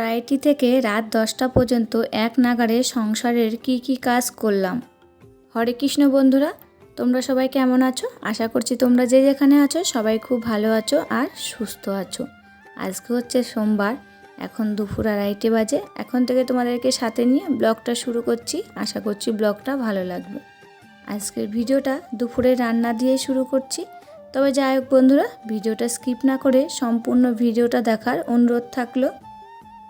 আড়াইটি থেকে রাত দশটা পর্যন্ত এক নাগারে সংসারের কি কি কাজ করলাম। হরে কৃষ্ণ বন্ধুরা, তোমরা সবাই কেমন আছো? আশা করছি তোমরা যে যেখানে আছো সবাই খুব ভালো আছো আর সুস্থ আছো। আজকে হচ্ছে সোমবার, এখন দুপুর আড়াইটে বাজে। এখন থেকে তোমাদেরকে সাথে নিয়ে ব্লগটা শুরু করছি। আশা করছি ব্লগটা ভালো লাগবে। আজকের ভিডিওটা দুপুরে রান্না দিয়ে শুরু করছি। তবে যাই হোক বন্ধুরা, ভিডিওটা স্কিপ না করে সম্পূর্ণ ভিডিওটা দেখার অনুরোধ থাকল।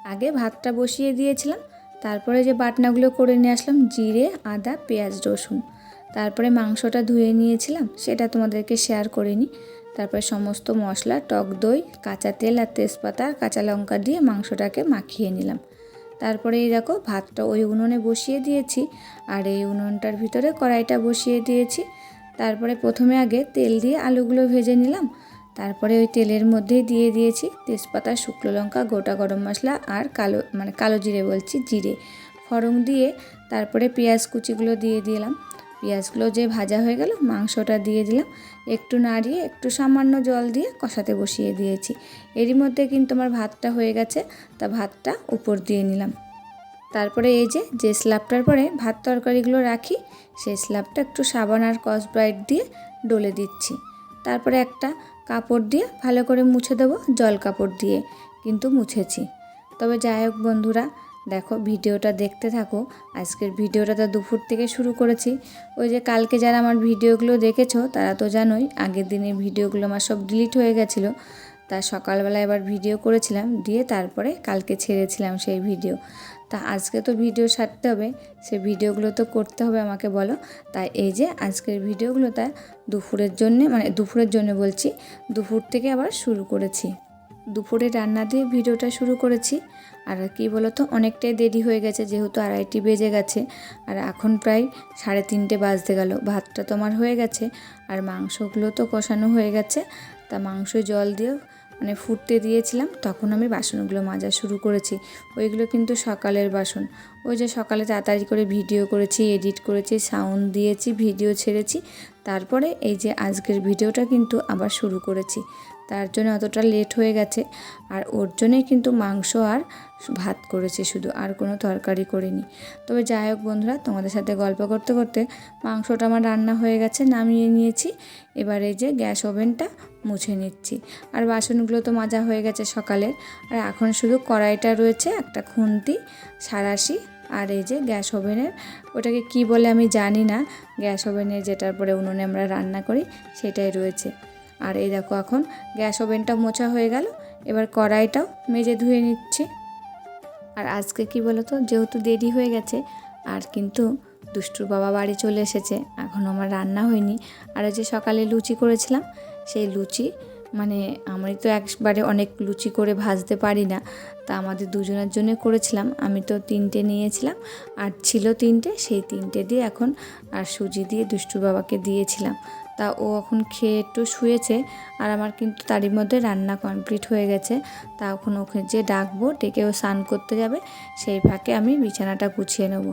আগে ভাতটা বসিয়ে দিয়েছিলাম, তারপরে যে বাটনাগুলো করে নিয়ে আসলাম, জিরে, আদা, পেঁয়াজ, রসুন। তারপরে মাংসটা ধুয়ে নিয়েছিলাম, সেটা তোমাদেরকে শেয়ার করে করিনি তারপরে সমস্ত মশলা, টক দই, কাঁচা তেল আর তেজপাতা, কাঁচা লঙ্কা দিয়ে মাংসটাকে মাখিয়ে নিলাম। তারপরে এই দেখো, ভাতটা ওই উনুনে বসিয়ে দিয়েছি, আর এই উনুনটার ভিতরে কড়াইটা বসিয়ে দিয়েছি। তারপরে প্রথমে আগে তেল দিয়ে আলুগুলো ভেজে নিলাম তারপরে ওই তেলের মধ্যেই দিয়ে দিয়েছি তেজপাতা, শুকনো লঙ্কা, গোটা গরম মশলা আর কালো মানে কালো জিরে বলছি, জিরে। ফড়ং দিয়ে তারপরে পেঁয়াজ কুচিগুলো দিয়ে দিলাম। পেঁয়াজগুলো যে ভাজা হয়ে গেল, মাংসটা দিয়ে দিলাম। একটু নাড়িয়ে, একটু সামান্য জল দিয়ে কষাতে বসিয়ে দিয়েছি। এরই মধ্যে কিন্তু আমার ভাতটা হয়ে গেছে, তা ভাতটা উপর দিয়ে নিলাম। তারপরে এই যে যে স্ল্যাবটার পরে ভাত তরকারিগুলো রাখি, সেই স্ল্যাবটা একটু সাবান আর কস ব্রাইট দিয়ে ডলে দিচ্ছি। তারপরে একটা কাপড় দিয়ে ভালো করে মুছে দেবো, জল কাপড় দিয়ে কিন্তু মুছেছি। তবে যাই হোক বন্ধুরা, দেখো ভিডিওটা দেখতে থাকো। আজকের ভিডিওটা তো দুপুর থেকে শুরু করেছি। ওই যে কালকে যারা আমার ভিডিওগুলো দেখেছ, তারা তো জানোই আগের দিনের ভিডিওগুলো আমার সব ডিলিট হয়ে গেছিল। তা সকালবেলা এবার ভিডিও করেছিলাম, দিয়ে তারপরে কালকে ছেড়েছিলাম সেই ভিডিও। তা আজকে তো ভিডিও সারতে হবে, সে ভিডিওগুলো তো করতে হবে আমাকে বলো। তাই এই যে আজকের ভিডিওগুলো তা দুপুরের জন্যে মানে দুপুরের জন্য বলছি, দুপুর থেকে আবার শুরু করেছি। দুপুরে রান্না দিয়ে ভিডিওটা শুরু করেছি। আর কি বলতো, অনেকটাই দেরি হয়ে গেছে, যেহেতু আড়াইটি বেজে গেছে, আর এখন প্রায় সাড়ে তিনটে বাজতে গেল। ভাতটা তোমার হয়ে গেছে, আর মাংসগুলো তো কষানো হয়ে গেছে। তা মাংস জল দিয়ে মানে ফুটতে দিয়েছিলাম, তখন আমি বাসনগুলো মাজা শুরু করেছি। ওইগুলো কিন্তু সকালের বাসন। ওই যে সকালে তাড়াতাড়ি করে ভিডিও করেছি, এডিট করেছি, সাউন্ড দিয়েছি, ভিডিও ছেড়েছি, তারপরে এই যে আজকের ভিডিওটা কিন্তু আবার শুরু করেছি। তার জন্য অতটা লেট হয়ে গেছে। আর ওর জন্যই কিন্তু মাংস আর ভাত করেছি শুধু, আর কোনো তরকারি করিনি। তবে যাই হোক বন্ধুরা, তোমাদের সাথে গল্প করতে করতে মাংসটা আমার রান্না হয়ে গেছে, নামিয়ে নিয়েছি। এবার যে গ্যাস ওভেনটা মুছে নিচ্ছি। আর বাসনগুলো তো মাজা হয়ে গেছে সকালের। আর এখন শুধু কড়াইটা রয়েছে, একটা খুন্তি, সারাশি আর এই যে গ্যাস ওভেনের। ওটাকে কি বলে আমি জানি না। গ্যাস ওভেনের যেটার পরে উনুনে আমরা রান্না করি, সেটাই রয়েছে। আর এই দেখো এখন গ্যাস ওভেনটা মোছা হয়ে গেল। এবার কড়াইটাও মেজে ধুয়ে নিচ্ছি। আর আজকে কি বলতো, যেহেতু দেরি হয়ে গেছে, আর কিন্তু দুষ্টুর বাবা বাড়ি চলে এসেছে এখনও আমার রান্না হয়নি। আর যে সকালে লুচি করেছিলাম, সেই লুচি মানে আমি তো একবারে অনেক লুচি করে ভাজতে পারি না, তা আমাদের দুজনের জন্য করেছিলাম। আমি তো তিনটে নিয়েছিলাম, আর ছিল তিনটে, সেই তিনটে দিয়ে এখন আর সুজি দিয়ে দুষ্টুর বাবাকে দিয়েছিলাম। তা ও এখন খেয়ে একটু শুয়েছে আর আমার কিন্তু তারই মধ্যে রান্না কমপ্লিট হয়ে গেছে। তা এখন ওকে যে ডাকবো, ডেকে ও স্নান করতে যাবে, সেই ফাঁকে আমি বিছানাটা গুছিয়ে নেব।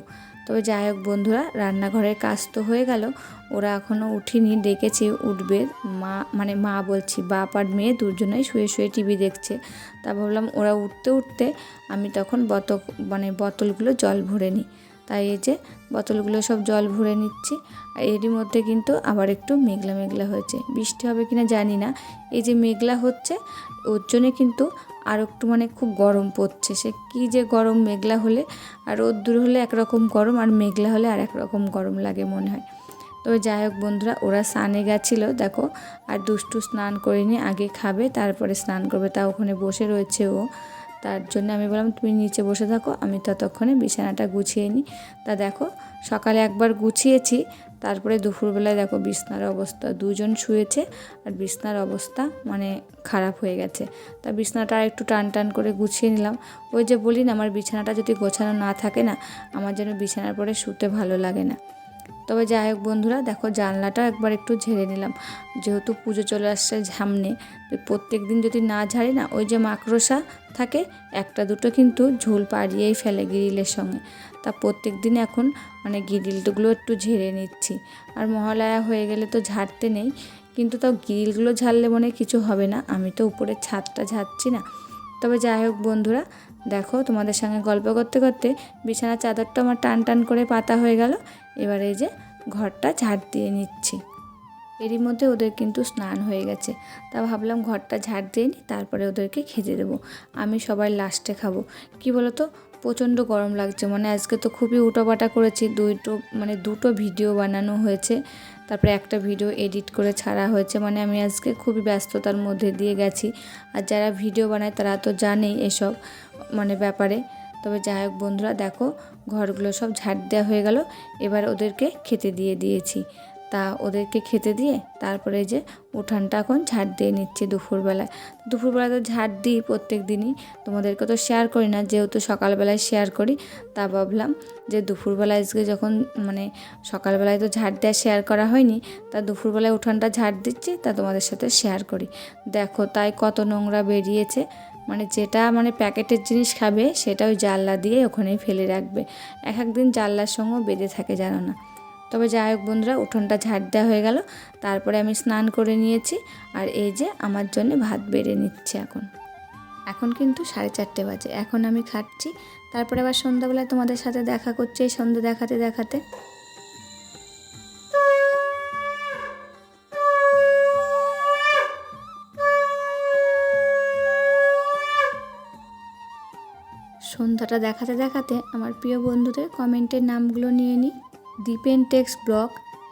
তবে যাই হোক বন্ধুরা, রান্নাঘরের কাজ তো হয়ে গেল। ওরা এখনও উঠিনি, ডেকেছে, উঠবে। মা মানে মা বলছি, বাপ আর মেয়ে দুজনেই শুয়ে শুয়ে টিভি দেখছে। তা ভাবলাম ওরা উঠতে উঠতে আমি তখন বত মানে বোতলগুলো জল ভরে নিই। তাই এই যে বোতলগুলো সব জল ভরে নিচ্ছি। আর এরই মধ্যে কিন্তু আবার একটু মেঘলা মেঘলা হয়েছে। বৃষ্টি হবে কিনা জানি না। এই যে মেঘলা হচ্ছে, ওর জন্যে কিন্তু আর একটু মানে খুব গরম পড়ছে। সে কী যে গরম মেঘলা হলে, আর রোদ্দুর হলে একরকম গরম আর মেঘলা হলে আর একরকম গরম লাগে মনে হয়। তবে যাই হোক বন্ধুরা, ওরা স্নানে গেছিল, দেখো। আর দুষ্টু স্নান করিনি, আগে খাবে, তারপরে স্নান করবে। তা ওখানে বসে রয়েছে ও। তার জন্য আমি বললাম, তুমি নিচে বসে থাকো, আমি ততক্ষণে বিছানাটা গুছিয়ে নিই। তা দেখো, সকালে একবার গুছিয়েছি, তারপরে দুপুরবেলায় দেখো বিছনার অবস্থা, দুজন শুয়েছে আর বিছনার অবস্থা মানে খারাপ হয়ে গেছে। তা বিছনাটা একটু টান টান করে গুছিয়ে নিলাম। ওই যে বলি না, আমার বিছানাটা যদি গোছানো না থাকে না, আমার যেন বিছানার পরে শুতে ভালো লাগে না। তবে যাই হোক বন্ধুরা, দেখো জানলাটা একবার একটু ঝেড়ে নিলাম। যেহেতু পুজো চলে আসছে ঝামনে প্রত্যেক দিন যদি না ঝাড়ি না, ওই যে মাকড়সা থাকে, একটা দুটো কিন্তু ঝোল পাড়িয়েই ফেলে গ্রিলের সঙ্গে। তা প্রত্যেক দিন এখন মানে গ্রিলগুলো একটু ঝেড়ে নিচ্ছি। আর মহালয়া হয়ে গেলে তো ঝাড়তে নেই, কিন্তু তাও গ্রিলগুলো ঝাড়লে মনে কিছু হবে না। আমি তো উপরে ছাদটা ঝাড়ছি না। তবে যাই হোক বন্ধুরা, দেখো তোমাদের সঙ্গে গল্প করতে করতে বিছানার চাদরটা আমার টান টান করে পাতা হয়ে গেল। এবার এই যে ঘরটা ঝাড় দিয়ে নিচ্ছি। এরই মধ্যে ওদের কিন্তু স্নান হয়ে গেছে। তা ভাবলাম ঘরটা ঝাড় দিয়ে নিই, তারপরে ওদেরকে খেতে দেবো। আমি সবাই লাস্টে খাব। কি বলো তো প্রচণ্ড গরম লাগছে। মানে আজকে তো খুবই উটোপাটা করেছি দুটো মানে দুটো ভিডিও বানানো হয়েছে। তারপরে একটা ভিডিও এডিট করে ছাড়া হয়েছে। মানে আমি আজকে খুবই ব্যস্ততার মধ্যে দিয়ে গেছি। আর যারা ভিডিও বানায় তারা তো জানেই এসব মানে ব্যাপারে। তবে যাই হোক বন্ধুরা, দেখো ঘরগুলো সব ঝাড় দেওয়া হয়ে গেল। এবার ওদেরকে খেতে দিয়ে দিয়েছি। তা ওদেরকে খেতে দিয়ে তারপরে যে উঠানটা এখন ঝাড় দিয়ে নিচ্ছি দুপুরবেলায়। দুপুরবেলা তো ঝাড় দিই প্রত্যেক দিনই। তোমাদেরকে তো শেয়ার করি না, যেহেতু সকালবেলায় শেয়ার করি, তা ভাবলাম যে দুপুরবেলায় আজকে যখন মানে সকালবেলায় তো ঝাড় দেওয়া শেয়ার করা হয়নি, তা দুপুরবেলায় উঠানটা ঝাড় দিচ্ছি, তা তোমাদের সাথে শেয়ার করি। দেখো তাই কত নোংরা বেরিয়েছে মানে যেটা মানে প্যাকেটের জিনিস খাবে সেটা ওই জানলা দিয়ে ওখানেই ফেলে রাখবে। এক একদিন জানলার সঙ্গেও বেঁধে থাকে, জানো না। তবে যাই হোক বন্ধুরা, উঠোনটা ঝাড় দেওয়া হয়ে গেল। তারপরে আমি স্নান করে নিয়েছি আর এই যে আমার জন্য ভাত বেড়ে নিচ্ছে এখন। এখন কিন্তু সাড়ে চারটে বাজে, এখন আমি খাচ্ছি। তারপরে আবার সন্ধ্যাবেলায় তোমাদের সাথে দেখা করছি এই সন্ধ্যে দেখাতে দেখাতে। সন্ধ্যাটা দেখাতে দেখাতে আমার প্রিয় বন্ধুদের কমেন্টের নামগুলো নিয়ে নিই। দীপেন টেক্স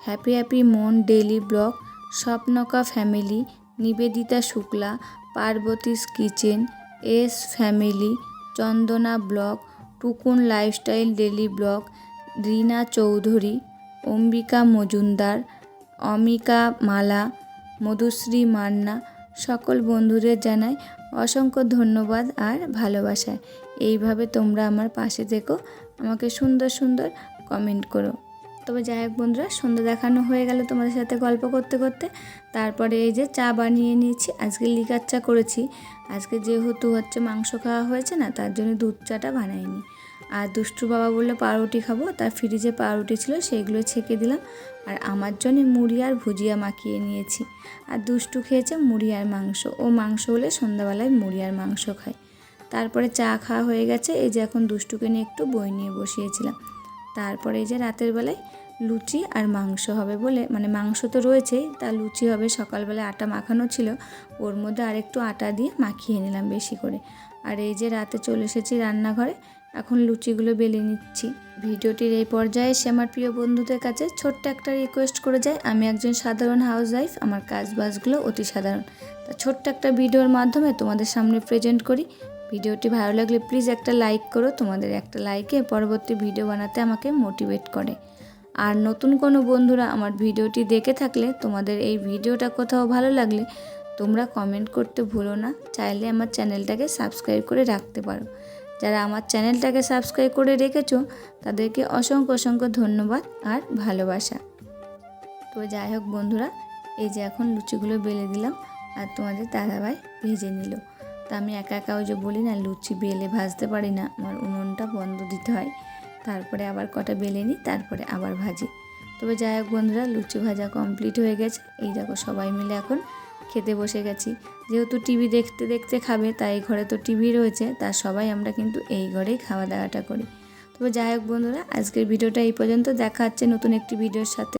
হ্যাপি হ্যাপি মন ডেলি ব্লগ স্বপ্নকা family Nivedita Shukla পার্বতীস kitchen S family Chandana blog Tukun lifestyle daily blog Rina Chowdhury Ambika Majumdar অমিকা Mala Madhushree Manna সকল বন্ধুদের জানাই অসংখ্য ধন্যবাদ আর ভালোবাসা। এইভাবে তোমরা আমার পাশে থেকো, আমাকে সুন্দর সুন্দর কমেন্ট করো। তবে যাই হোক বন্ধুরা, সন্ধ্যা দেখানো হয়ে গেল তোমাদের সাথে গল্প করতে করতে। তারপরে এই যে চা বানিয়ে নিয়েছি, আজকে লিকার চা করেছি। আজকে যেহেতু হচ্ছে মাংস খাওয়া হয়েছে না, তার জন্য দুধ চাটা বানাইনি। আর দুষ্টু বাবা বলল পাউরুটি খাব, তার ফ্রিজে পাউরুটি ছিল, সেইগুলো ছেঁকে দিলাম। আর আমার জন্য মুড়ি আর ভুজিয়া মাখিয়ে নিয়েছি। আর দুষ্টু খেয়েছে মুড়ি আর মাংস। ও মাংস হলে সন্ধ্যাবেলায় মুড়ি আর মাংস খায়। তারপরে চা খাওয়া হয়ে গেছে, এই যে এখন দুষ্টুকে নিয়ে একটু বই নিয়ে বসিয়েছিলাম। তারপরে এই যে রাতের বেলায় লুচি আর মাংস হবে বলে মানে মাংস তো রয়েছেই, তা লুচি হবে। সকালবেলায় আটা মাখানো ছিল, ওর মধ্যে আরেকটু আটা দিয়ে মাখিয়ে নিলাম বেশি করে। আর এই যে রাতে চলে এসেছি রান্নাঘরে, এখন লুচিগুলো বেলে নিচ্ছি। ভিডিওটির এই পর্যায়ে এসে আমার প্রিয় বন্ধুদের কাছে ছোট্ট একটা রিকোয়েস্ট করে যায়, আমি একজন সাধারণ হাউস ওয়াইফ আমার কাজ বাজগুলো অতি সাধারণ। তা ছোট্ট একটা ভিডিওর মাধ্যমে তোমাদের সামনে প্রেজেন্ট করি ভিডিওটি ভালো লাগলে প্লিজ একটা লাইক করো। তোমাদের একটা লাইকে পরবর্তী ভিডিও বানাতে আমাকে মোটিভেট করে। আর নতুন কোনো বন্ধুরা আমার ভিডিওটি দেখে থাকলে, তোমাদের এই ভিডিওটা কোথাও ভালো লাগলে, তোমরা কমেন্ট করতে ভুলো না। চাইলে আমার চ্যানেলটাকে সাবস্ক্রাইব করে রাখতে পারো। যারা আমার চ্যানেলটাকে সাবস্ক্রাইব করে রেখেছো, তাদেরকে অসংখ্য অসংখ্য ধন্যবাদ আর ভালোবাসা। তো যাই হোক বন্ধুরা, এই যে এখন লুচিগুলো বেলে দিলাম, আর তোমাদের দাদাভাই ভেজে নিল। তা আমি একা একা ওই যে বলি না, লুচি বেলে ভাজতে পারি না। আমার উনুনটা বন্ধ দিতে হয়। তারপরে আবার কটা বেলে নিই, তারপরে আবার ভাজি। তবে যাই হোক বন্ধুরা, লুচি ভাজা কমপ্লিট হয়ে গেছে। এই দেখো সবাই মিলে এখন খেতে বসে গেছি। যেহেতু টিভি দেখতে দেখতে খাবে, তাই ঘরে তো টিভি রয়েছে, তা সবাই আমরা কিন্তু এই ঘরেই খাওয়া দাওয়াটা করি। তবে যাই হোক বন্ধুরা, আজকের ভিডিওটা এই পর্যন্ত। দেখা হচ্ছে নতুন একটি ভিডিওর সাথে।